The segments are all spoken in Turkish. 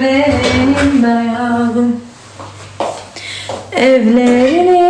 benim dayağım Evlerinin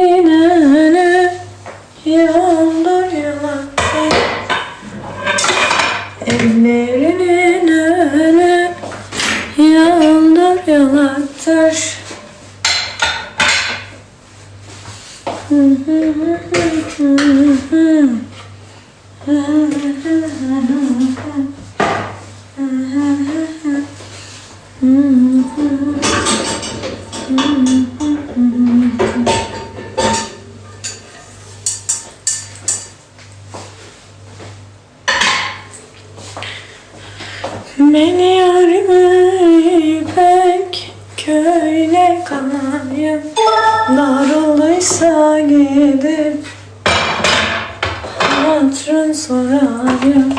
Beni yarime pek köyle kalayım Darıldıysa gidip Hatırın sorayım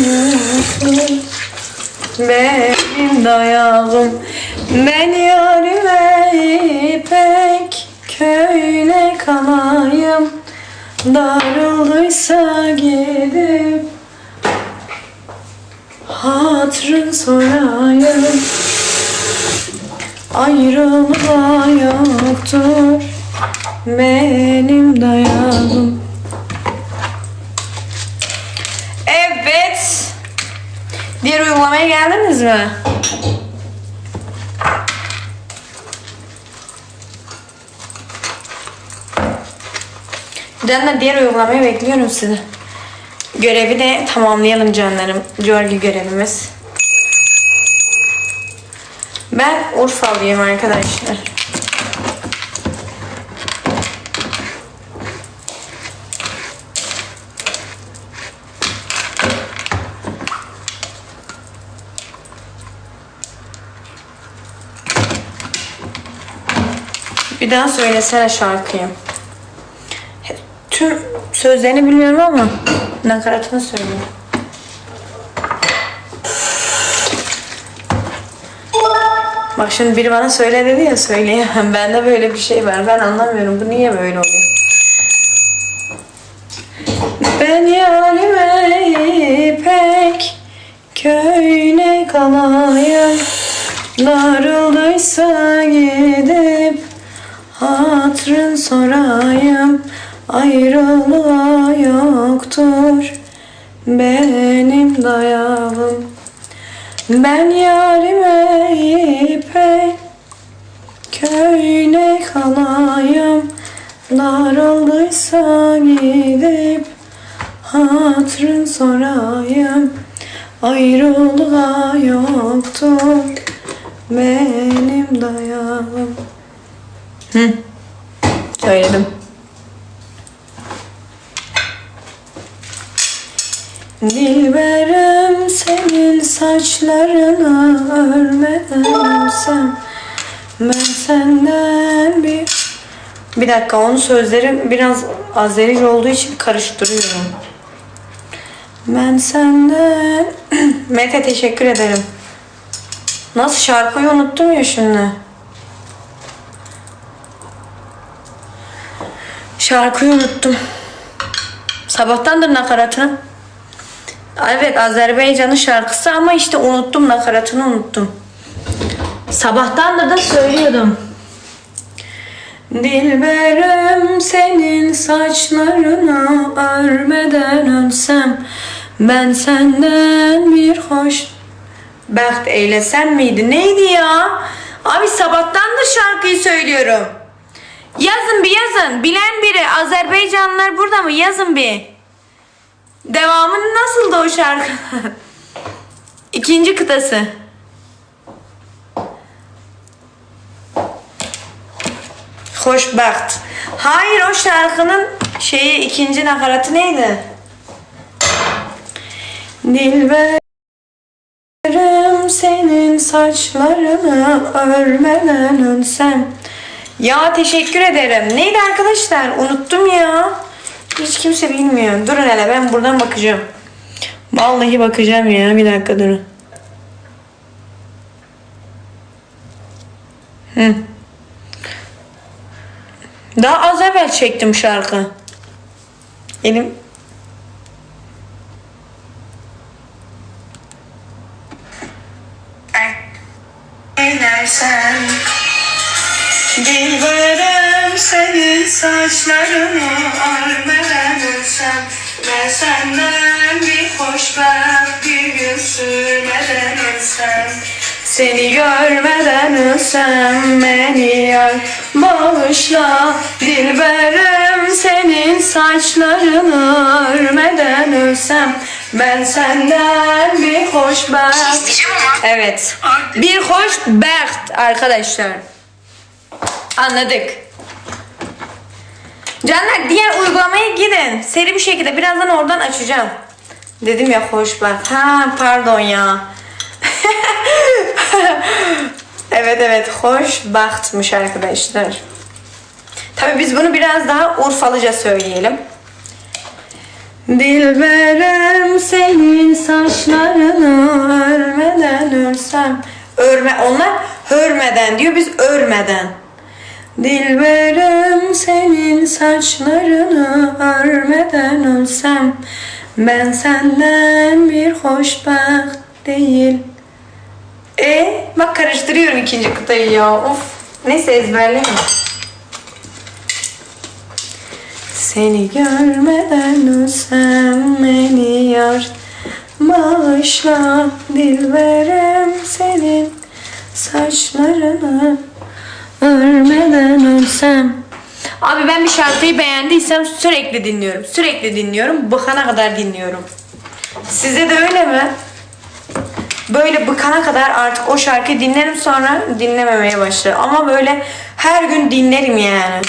Ayrılıyorum benim dayağım Ben yarime ipek köyle kalayım. Darıldıysa gidip Hatırın sorayım. Ayrılığa yoktur Benim dayağım Evet Diğer uygulamaya geldiniz mi? Canlar diğer uygulamayı bekliyorum sizi. Görevi de tamamlayalım canlarım. Georgi görevimiz. Ben Urfalıyım arkadaşlar. Bir daha söylesene şarkıyı. Tüm sözlerini bilmiyorum ama nakaratını söylüyorum. Bak şimdi biri bana söyle dedi ya söyleyemem. Bende böyle bir şey var. Ben anlamıyorum. Bu niye böyle oluyor? Ben yarime ipek köyüne kalayım Darıldıysa gidip Hatrın sorayım Ayrılığa yoktur Benim dayağım Ben yarime ipek Köyüne kalayım Darıldıysa gidip Hatrın sorayım Ayrılığa yoktur Benim dayağım. Söyledim. Dilberim senin saçlarını örmeden Ben senden bir... Bir dakika onun sözleri biraz Azerice olduğu için karıştırıyorum. Ben senden... Mete teşekkür ederim. Nasıl şarkıyı unuttum ya şimdi. Şarkıyı unuttum. Sabahtandır nakaratını. Evet Azerbaycan'ın şarkısı ama işte unuttum nakaratını unuttum. Sabahtandır da söylüyordum. Dilberim senin saçlarını örmeden ölsem ben senden bir hoş Bəxt eylesen miydi? Neydi ya? Abi sabahtandır şarkıyı söylüyorum. Yazın bir yazın. Bilen biri. Azerbaycanlılar burada mı? Yazın bir. Devamını nasıldı o şarkı? İkinci kıtası. Hoşbaht. Hayır o şarkının şeyi ikinci nakaratı neydi? Dilberim senin saçlarını örmeden ölsem. Ya teşekkür ederim. Neydi arkadaşlar? Unuttum ya. Hiç kimse bilmiyor. Durun hele ben buradan bakacağım. Vallahi bakacağım ya. Bir dakika durun. Hı. Daha az evvel çektim şarkı. Elim Eylersen Dilberem senin saçlarını örmeden ölsem Ben senden bir hoşbeht bir gün sürmeden ölsem Seni görmeden ölsem beni yar bağışla Dilberem senin saçlarını örmeden ölsem Ben senden bir Diyeceğim ama Evet. Bir hoş baht arkadaşlar. Anladık. Canlar diğer uygulamaya gidin. Seri bir şekilde birazdan oradan açacağım. Dedim ya hoş baht. Ha pardon ya. evet evet hoş bahtmış arkadaşlar. Tabii biz bunu biraz daha Urfalıca söyleyelim. Dilberem senin saçlarını örmeden ölsem Örme onlar hörmeden diyor biz örmeden Dilberem senin saçlarını örmeden ölsem Ben senden bir hoşbaht değil. E bak karıştırıyorum ikinci kıtayı ya of. Neyse ezberleyin. Seni görmeden ölsem beni yar. Bağışla dilberem senin saçlarını Örmeden ölsem Abi ben bir şarkıyı beğendiysem sürekli dinliyorum. Sürekli dinliyorum. Bıkana kadar dinliyorum. Size de öyle mi? Böyle bıkana kadar artık o şarkıyı dinlerim sonra dinlememeye başlarım. Ama böyle her gün dinlerim yani.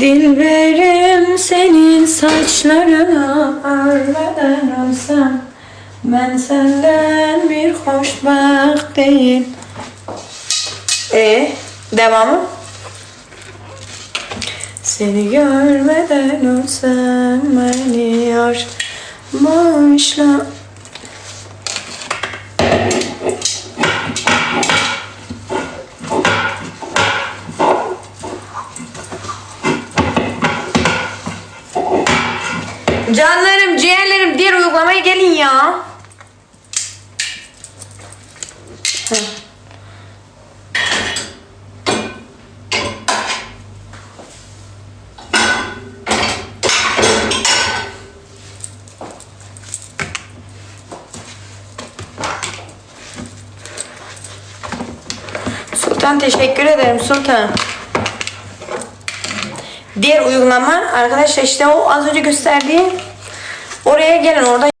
Dilberim senin saçlarını örmeden ölsem Ben senden bir hoşbaht değil. E devamı? Seni görmeden ölsem beni yar Bağışla Canlarım, ciğerlerim diğer uygulamaya gelin ya. Sultan teşekkür ederim Sultan. Diğer uygulama. Arkadaşlar işte o az önce gösterdiğim oraya gelin orada